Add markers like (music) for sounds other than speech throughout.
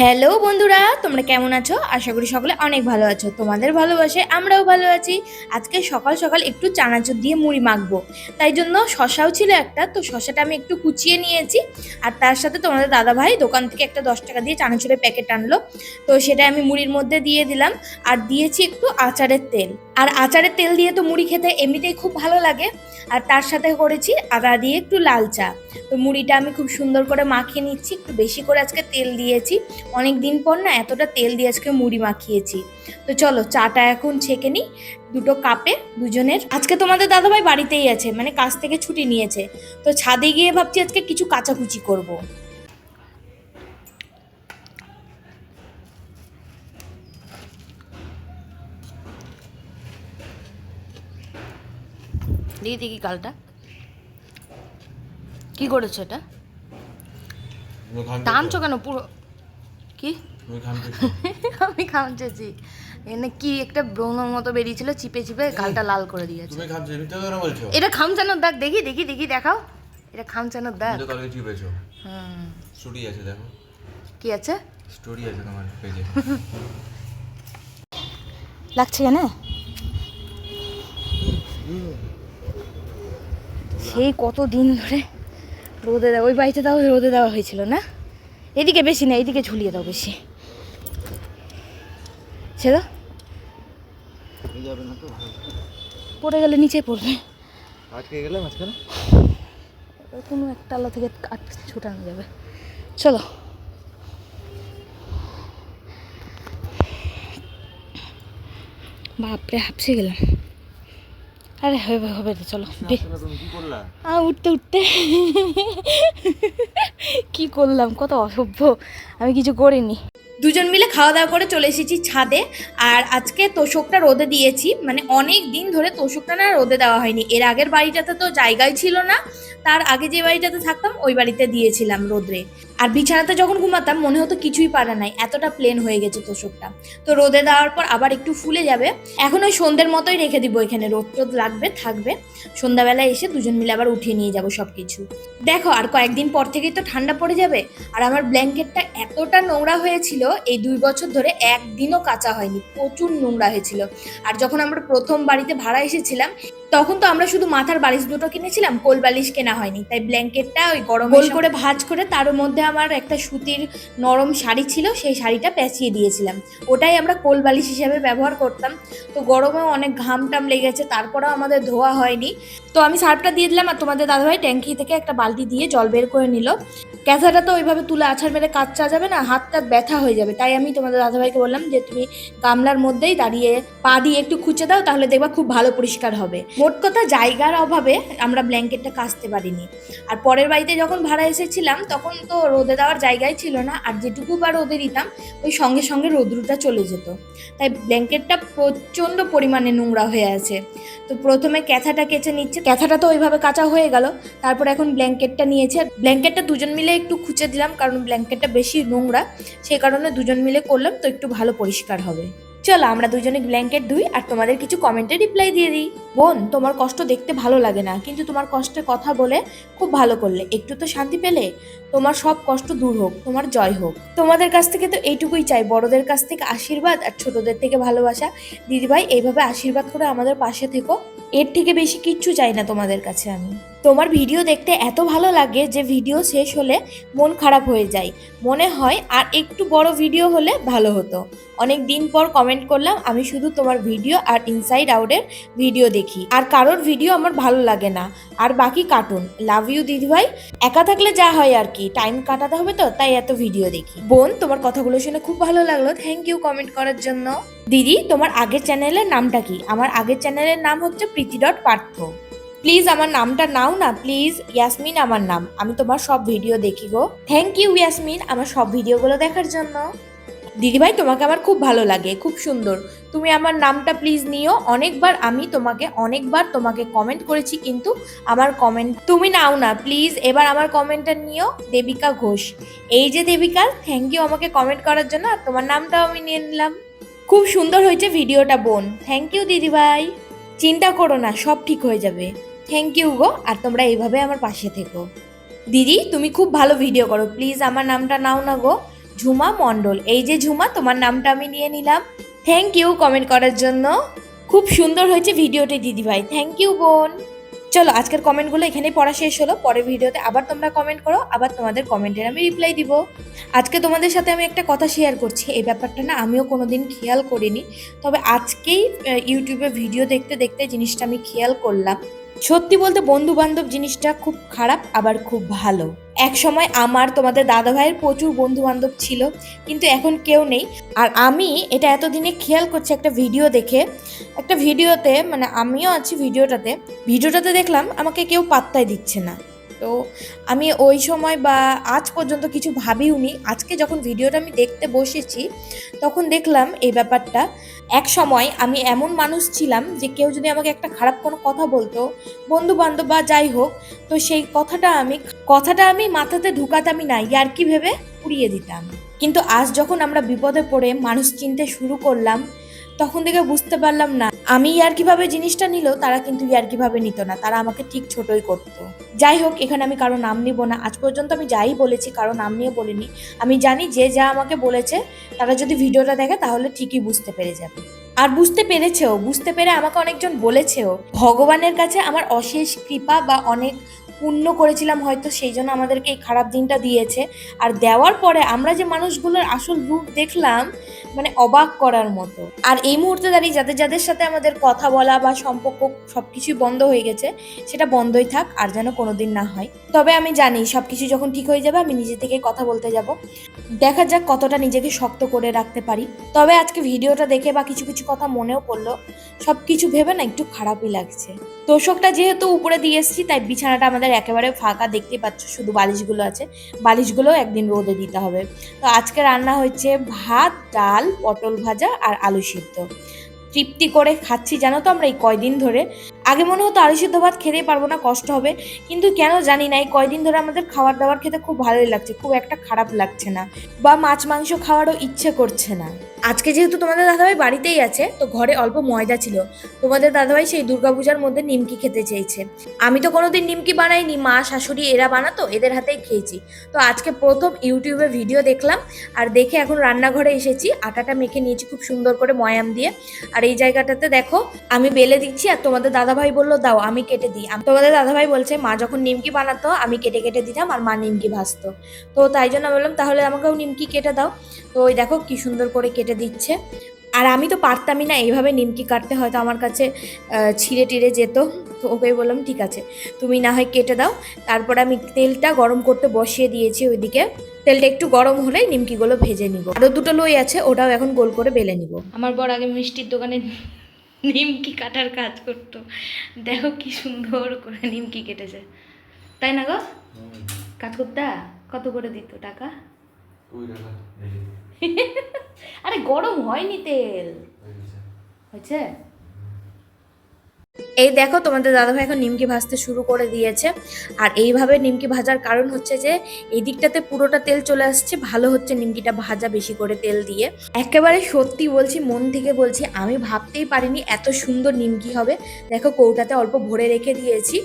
Hello বন্ধুরা, তোমরা কেমন আছো? আশা করি সকলে অনেক ভালো আছো। তোমাদের ভালোবাসে আমরাও ভালো আছি। আজকে সকাল সকাল একটু চানাচুর দিয়ে মুড়ি মাখবো। তাই জন্য শশাও ছিল একটা, তো শশাটা আমি একটু কুচিয়ে নিয়েছি। আর তার সাথে তোমাদের দাদা ভাই দোকান থেকে একটা দশ টাকা দিয়ে চানাচুরের প্যাকেট আনলো। তো সেটা আমি মুড়ির মধ্যে দিয়ে দিলাম। আর দিয়েছি একটু আচারের তেল। আর আচারের তেল দিয়ে তো মুড়ি খেতে এমনিতেই খুব ভালো লাগে। আর তার সাথে করেছি আদা দিয়ে একটু লাল চা। তো মুড়িটা আমি খুব সুন্দর করে মাখিয়ে নিচ্ছি, একটু বেশি করে আজকে তেল দিয়েছি। অনেক দিন পর না এতটা তেল দিয়ে আজকে মুড়ি মাখিয়েছি। তো চলো চাটা এখন ছেঁকে নিই, দুটো কাপে দুজনের। আজকে তোমাদের দাদাভাই বাড়িতেই আছে মানে কাজ থেকে ছুটি নিয়েছে। তো ছাদে গিয়ে ভাবছি আজকে কিছু কাচাকুচি করব। দিয়ে দেখি কালটা কি করেছ এটা? টানছো কেন? পুরো কি? (laughs) আমি খামচেছি এনে কি একটা ব্রৌনোর মতো বেরিয়েছিল চিপে চিপে গালটা লাল করে দিয়েছে এটা খামচানোর দাগ দেখি দেখি দেখি দেখাও। এটা খামচানোর দাগ। কালকে চিপেছো হুম। স্টোরি আছে দেখো। কি আছে? স্টোরি আছে তোমার পেজে। (laughs) লাগছে কেন? সেই কত দিন ধরে রোদে দেওয়া ওই বাড়িতে তাও রোদে দেওয়া হয়েছিল না? এদিকে বেশি না এদিকে ঝুলিয়ে দাও বেশি। ছেদা পড়ে গেলে নিচে পড়বে। গেলে মাঝখানে? কোনো একটা আলো থেকে কাট ছুটানো যাবে। চলো। বাপরে হাঁপসে গেলাম। আরে হবে হবে রে, চলো উঠতে উঠতে। কি করলাম কত অসভ্য। আমি কিছু করিনি। দুজন মিলে খাওয়া দাওয়া করে চলে এসেছি ছাদে আর আজকে তোষকটা রোদে দিয়েছি মানে অনেক দিন ধরে তোষকটা না রোদে দেওয়া হয়নি। এর আগের বাড়িটাতে তো জায়গায় ছিল না তার আগে যে বাড়িটাতে থাকতাম ওই বাড়িতে দিয়েছিলাম রোদরে আর বিছানাতে যখন ঘুমাতাম মনে হতো কিছুই পারা নাই এতটা প্লেন হয়ে গেছে তোষকটা। তো রোদে দেওয়ার পর আবার একটু ফুলে যাবে। এখন ওই সন্ধ্যের মতোই রেখে দিব এখানে রোদ টোদ লাগবে থাকবে। সন্ধ্যাবেলায় এসে দুজন মিলে আবার উঠিয়ে নিয়ে যাব সব কিছু দেখো আর কয়েকদিন পর থেকেই তো ঠান্ডা পড়ে যাবে। আর আমার ব্ল্যাঙ্কেটটা এতটা নোংরা হয়েছিল এই দুই বছর ধরে একদিনও কাঁচা হয়নি প্রচুর নোংরা হয়েছিল। আর যখন আমরা প্রথম বাড়িতে ভাড়া এসেছিলাম তখন তো আমরা শুধু মাথার বালিশ দুটো কিনেছিলাম কোল বালিশ কেনা হয়নি। তাই ব্ল্যাঙ্কেটটা ওই গরম গোল করে ভাজ করে তার মধ্যে আমার একটা সুতির নরম শাড়ি ছিল, সেই শাড়িটা পেঁচিয়ে দিয়েছিলাম। ওটাই আমরা কোল বালিশ হিসেবে ব্যবহার করতাম। তো গরমেও অনেক ঘাম টাম লেগেছে, তারপরেও আমাদের ধোয়া হয়নি। তো আমি সার্ফটা দিয়ে দিলাম আর তোমাদের দাদাভাই ট্যাঙ্কি থেকে একটা বালতি দিয়ে জল বের করে নিল। ক্যাথাটা তো ওইভাবে তুলে আছাড় মেরে কাচ্চা যাবে না, হাতটা ব্যথা হয়ে যাবে। তাই আমি তোমাদের দাদাভাইকে বললাম যে, তুমি গামলার মধ্যেই দাঁড়িয়ে পা দিয়ে একটু খুঁচে দাও, তাহলে দেখবা খুব ভালো পরিষ্কার হবে। মোট কথা জায়গার অভাবে আমরা ব্ল্যাঙ্কেটটা কাচতে পারিনি। আর পরের বাড়িতে যখন ভাড়া এসেছিলাম, তখন তো রোদে দেওয়ার জায়গাই ছিল না, আর যেটুকু বা রোদে দিতাম, ওই সঙ্গে সঙ্গে রোদ্রুটা চলে যেত। তাই ব্ল্যাঙ্কেটটা প্রচণ্ড পরিমাণে নোংরা হয়ে আছে। তো প্রথমে ক্যাথাটা কেচে নিচ্ছে, ক্যাথাটা তো ওইভাবে কাঁচা হয়ে গেল, তারপর এখন ব্ল্যাঙ্কেটটা নিয়েছে। ব্ল্যাঙ্কেটটা দুজন মিলে একটু খুঁচে দিলাম, কারণ ব্ল্যাঙ্কেটটা বেশি নোংরা, সেই কারণে দুজন মিলে করলাম, তো একটু ভালো পরিষ্কার হবে। চলো, আমরা দুজনে ব্ল্যাঙ্কেট ধুই, আর তোমাদের কিছু কমেন্টে রিপ্লাই দিয়ে দিই। বোন, তোমার কষ্ট দেখতে ভালো লাগে না, কিন্তু তোমার কষ্টের কথা বলে খুব ভালো করলে। একটু তো শান্তি পেলে? তোমার সব কষ্ট দূর হোক, তোমার জয় হোক। তোমাদের কাছ থেকে তো এইটুকুই চাই, বড়দের কাছ থেকে আশীর্বাদ আর ছোটদের থেকে ভালোবাসা। দিদিভাই, এইভাবে আশীর্বাদ করে আমাদের পাশে থেকো। এর থেকে বেশি কিচ্ছু চাই না তোমাদের কাছে আমি। তোমার ভিডিও দেখতে এত ভালো লাগে যে ভিডিও শেষ হলে মন খারাপ হয়ে যায়। মনে হয় আর একটু বড় ভিডিও হলে ভালো হতো। অনেক দিন পর কমেন্ট করলাম, আমি শুধু তোমার ভিডিও আর ইনসাইড আউটের ভিডিও দেখি। আর কারোর ভিডিও আমার ভালো লাগে না। আর বাকি কার্টুন লাভ ইউ দিদিভাই। একা থাকলে যা হয় আর কি টাইম কাটাতে হবে তো, তাই এত ভিডিও দেখি। বোন, তোমার কথাগুলো শুনে খুব ভালো লাগল। থ্যাংক ইউ কমেন্ট করার জন্য। দিদি, তোমার আগের চ্যানেলের নামটা কি? আমার আগের চ্যানেলের নাম হচ্ছে প্রীতি ডট পার্থ। প্লিজ আমার নামটা নাও না প্লিজ ইয়াসমিন আমার নাম। আমি তোমার সব ভিডিও দেখি গো। থ্যাংক ইউ ইয়াসমিন আমার সব ভিডিওগুলো দেখার জন্য। দিদিভাই, তোমাকে আমার খুব ভালো লাগে, খুব সুন্দর। তুমি আমার নামটা প্লিজ নিও। অনেকবার আমি তোমাকে, অনেকবার তোমাকে কমেন্ট করেছি, কিন্তু আমার কমেন্ট তুমি নাও না প্লিজ এবার আমার কমেন্টটা নিও, দেবিকা ঘোষ। এই যে দেবিকা থ্যাংক ইউ আমাকে কমেন্ট করার জন্য, আর তোমার নামটাও আমি নিয়ে নিলাম। খুব সুন্দর হয়েছে ভিডিওটা বোন। থ্যাংক ইউ দিদিভাই। চিন্তা করো না, সব ঠিক হয়ে যাবে। Thank you go. আর তোমরা এইভাবে আমার পাশে থেকো। দিদি, তুমি খুব ভালো ভিডিও করো। প্লিজ আমার নামটা নাও না, গো। ঝুমা মণ্ডল। এই যে ঝুমা, তোমার নামটা আমি নিয়ে নিলাম। থ্যাংক ইউ কমেন্ট করার জন্য। খুব সুন্দর হয়েছে ভিডিওটি দিদিভাই থ্যাংক ইউ বোন। চলো, আজকের কমেন্টগুলো এখানেই পড়া শেষ হলো। পরের ভিডিওতে আবার তোমরা কমেন্ট করো। আবার তোমাদের কমেন্টের আমি রিপ্লাই দিব। আজকে তোমাদের সাথে আমি একটা কথা শেয়ার করছি। এই ব্যাপারটা না আমিও কোনোদিন খেয়াল করিনি। তবে আজকেই ইউটিউবে ভিডিও দেখতে দেখতে জিনিসটা আমি খেয়াল করলাম। সত্যি বলতে বন্ধু বান্ধব জিনিসটা খুব খারাপ, আবার খুব ভালো। এক সময় আমার, তোমাদের দাদা ভাইয়ের প্রচুর বন্ধু বান্ধব ছিল, কিন্তু এখন কেউ নেই। আর আমি এটা এতদিনে খেয়াল করছি একটা ভিডিও দেখে। একটা ভিডিওতে মানে আমিও আছি ভিডিওটাতে। ভিডিওটাতে দেখলাম আমাকে কেউ পাত্তাই দিচ্ছে না। তো আমি ওই সময় বা আজ পর্যন্ত কিছু ভাবিওনি আজকে যখন ভিডিওটা আমি দেখতে বসেছি, তখন দেখলাম এই ব্যাপারটা। এক সময় আমি এমন মানুষ ছিলাম যে কেউ যদি আমাকে একটা খারাপ কোনো কথা বলতো বন্ধু বান্ধব বা যাই হোক, তো সেই কথাটা আমি কথাটা আমি মাথাতে ঢুকাতামই না ইয়ার্কি ভেবে উড়িয়ে দিতাম। কিন্তু আজ যখন আমরা বিপদে পড়ে মানুষ চিনতে শুরু করলাম, তখন থেকে বুঝতে পারলাম না আমি ইয়ার্কি ভাবে জিনিসটা নিলেও তারা কিন্তু ইয়ার্কি ভাবে নিত না। তারা আমাকে ঠিক ছোটই করত। যাই হোক, এখানে আমি কারও নাম নিব না। আজ পর্যন্ত আমি যাই বলেছি, কারও নাম নিয়ে বলিনি। আমি জানি যে যা আমাকে বলেছে, তারা যদি ভিডিওটা দেখে, তাহলে ঠিকই বুঝতে পেরে যাবে। আর বুঝতে পেরেছেও, বুঝতে পেরে আমাকে অনেকজন বলেছেও, ভগবানের কাছে আমার অশেষ কৃপা বা অনেক পুণ্য করেছিলাম হয়তো, সেই জন্য আমাদেরকে এই খারাপ দিনটা দিয়েছে। আর দেওয়ার পরে আমরা যে মানুষগুলোর আসল রূপ দেখলাম মানে অবাক করার মতো। আর এই মুহূর্তে দাঁড়িয়ে যাদের যাদের সাথে আমাদের কথা বলা বা সম্পর্ক সবকিছুই বন্ধ হয়ে গেছে, সেটা বন্ধই থাক আর যেন কোনোদিন না হয়। তবে আমি জানি সবকিছু যখন ঠিক হয়ে যাবে, আমি নিজে থেকে কথা বলতে যাব। দেখা যাক কতটা নিজেকে শক্ত করে রাখতে পারি। তবে আজকে ভিডিওটা দেখে বা কিছু কিছু কথা মনেও পড়ল সব কিছু ভেবে না একটু খারাপই লাগছে। তোষকটা যেহেতু উপরে দিয়ে এসেছি, তাই বিছানাটা আমাদের একেবারে ফাঁকা দেখতে পাচ্ছ, শুধু বালিশগুলো আছে। বালিশগুলো একদিন রোদে দিতে হবে। তো আজকে রান্না হচ্ছে ভাত, ডাল পটল ভাজা আর আলু সিদ্ধ। তৃপ্তি করে খাচ্ছি জানো তো আমরা এই কয়দিন ধরে? আগে মনে হতো আলু সিদ্ধ ভাত খেতেই পারব না, কষ্ট হবে। কিন্তু কেন জানি না, এই কয়দিন ধরে আমাদের খাবার দাবার খেতে খুব ভালোই লাগছে, খুব একটা খারাপ লাগছে না বা মাছ, মাংস খাওয়ারও ইচ্ছে করছে না। আজকে যেহেতু তোমাদের দাদাভাই বাড়িতেই আছে, তো ঘরে অল্প ময়দা ছিল। তোমাদের দাদাভাই সেই দুর্গাপূজার মধ্যে নিমকি খেতে চেয়েছে। আমি তো কোনোদিন নিমকি বানাইনি, মা, শাশুড়ি এরা বানাতো, এদের হাতেই খেয়েছি। তো আজকে প্রথম ইউটিউবে ভিডিও দেখলাম, আর দেখে এখন রান্নাঘরে এসেছি। আটাটা মেখে নিয়েছি খুব সুন্দর করে ময়াম দিয়ে। আর এই জায়গাটাতে দেখো, আমি বেলে দিচ্ছি আর তোমাদের দাদাভাই বলল, দাও, আমি কেটে দিই। তোমাদের দাদাভাই বলছে, মা যখন নিমকি বানাতো, আমি কেটে কেটে দিতাম আর মা নিমকি ভাজতো। তো তাই জন্য বললাম, তাহলে আমাকেও নিমকি কেটে দাও। তো ওই দেখো কি সুন্দর করে কেটে দিচ্ছে। আর আমি তো পারতামই না এইভাবে নিমকি কাটতে, হয়তো আমার কাছে ছিঁড়ে টিড়ে যেত। তো ওকে বললাম, ঠিক আছে, তুমি না হয় কেটে দাও। তারপর আমি তেলটা গরম করতে বসিয়ে দিয়েছি ওইদিকে। তেলটা একটু গরম হলেই নিমকিগুলো ভেজে নিব। আরও দুটো লই আছে, ওটাও এখন গোল করে বেলে নিব। আমার বর আগে মিষ্টির দোকানে নিমকি কাটার কাজ করতো। দেখো কি সুন্দর করে নিমকি কেটেছে। তাই না গো? কাজ করতে? কত করে দিত টাকা? আরে গরম হয়নি তেল। হয়েছে? এই দেখো, তোমাদের দাদাভাই এখন নিমকি ভাজতে শুরু করে দিয়েছে। আর এইভাবে নিমকি ভাজার কারণ হচ্ছে যে এই দিকটাতে পুরোটা তেল চলে আসছে, ভালো হচ্ছে নিমকিটা ভাজা বেশি করে তেল দিয়ে। একেবারে সত্যি বলছি, মন থেকে বলছি, আমি ভাবতেই পারিনি এত সুন্দর নিমকি হবে। দেখো, কৌটাতে অল্প ভরে রেখে দিয়েছি।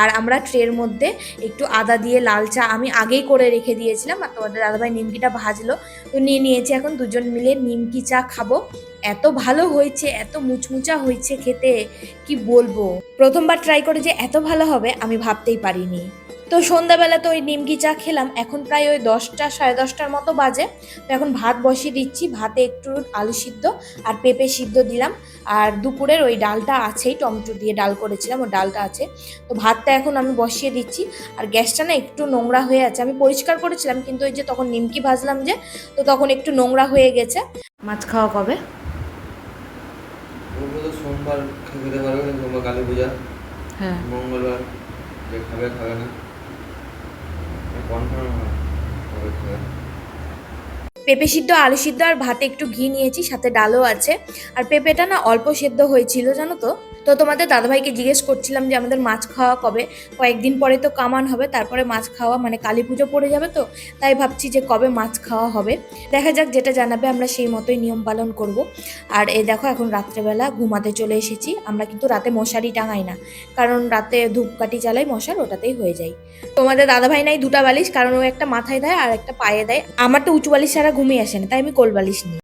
আর আমরা ট্রের মধ্যে একটু আদা দিয়ে লাল চা আমি আগেই করে রেখে দিয়েছিলাম, আর তোমাদের দাদাভাই নিমকিটা ভাজলো। তো নিয়ে নিয়েছি এখন দুজন মিলে নিমকি চা খাব। এত ভালো হয়েছে, এত মুচমুচা হয়েছে খেতে, কি বলব? প্রথমবার ট্রাই করে যে এত ভালো হবে, আমি ভাবতেই পারিনি। তো সন্ধ্যাবেলা তো ওই নিমকি চা খেলাম, এখন প্রায় ওই দশটা, সাড়ে দশটার মতো বাজে। তো এখন ভাত বসিয়ে দিচ্ছি, ভাতে একটু আলু সিদ্ধ আর পেঁপে সিদ্ধ দিলাম। আর দুপুরের ওই ডালটা আছেই, টমেটো দিয়ে ডাল করেছিলাম ওই ডালটা আছে। তো ভাতটা এখন আমি বসিয়ে দিচ্ছি। আর গ্যাসটা না একটু নোংরা হয়ে আছে, আমি পরিষ্কার করেছিলাম, কিন্তু ওই যে তখন নিমকি ভাজলাম যে, তো তখন একটু নোংরা হয়ে গেছে। মাছ খাওয়া কবে? সোমবার খেতে পারবে না সোমবার কালী পূজা। হ্যাঁ। মঙ্গলবার যে খাবে খাবে না। কনফার্ম হবে খাবে। পেঁপে সিদ্ধ আলু সিদ্ধ আর ভাতে একটু ঘি নিয়েছি সাথে ডালও আছে। আর পেঁপেটা না অল্প সেদ্ধ হয়েছিল জানো তো? তো তোমাদের দাদাভাইকে জিজ্ঞেস করছিলাম যে আমাদের মাছ খাওয়া কবে? কয়েকদিন পরে তো কামান হবে, তারপরে মাছ খাওয়া মানে কালী পুজো পড়ে যাবে তো, তাই ভাবছি যে কবে মাছ খাওয়া হবে। দেখা যাক, যেটা জানাবে আমরা সেই মতোই নিয়ম পালন করব। আর এই দেখো, এখন রাত্রেবেলা ঘুমাতে চলে এসেছি। আমরা কিন্তু রাতে মশারি টাঙাই না, কারণ রাতে ধূপকাঠি জ্বালাই মশার, ওটাতেই হয়ে যায়। তোমাদের দাদাভাই নাই দুটা বালিশ, কারণ ও একটা মাথায় দেয় আর একটা পায়ে দেয়। আমার তো উঁচু বালিশ ছাড়া ঘুমিয়ে আসে না, তাই আমি কোল বালিশ নিই।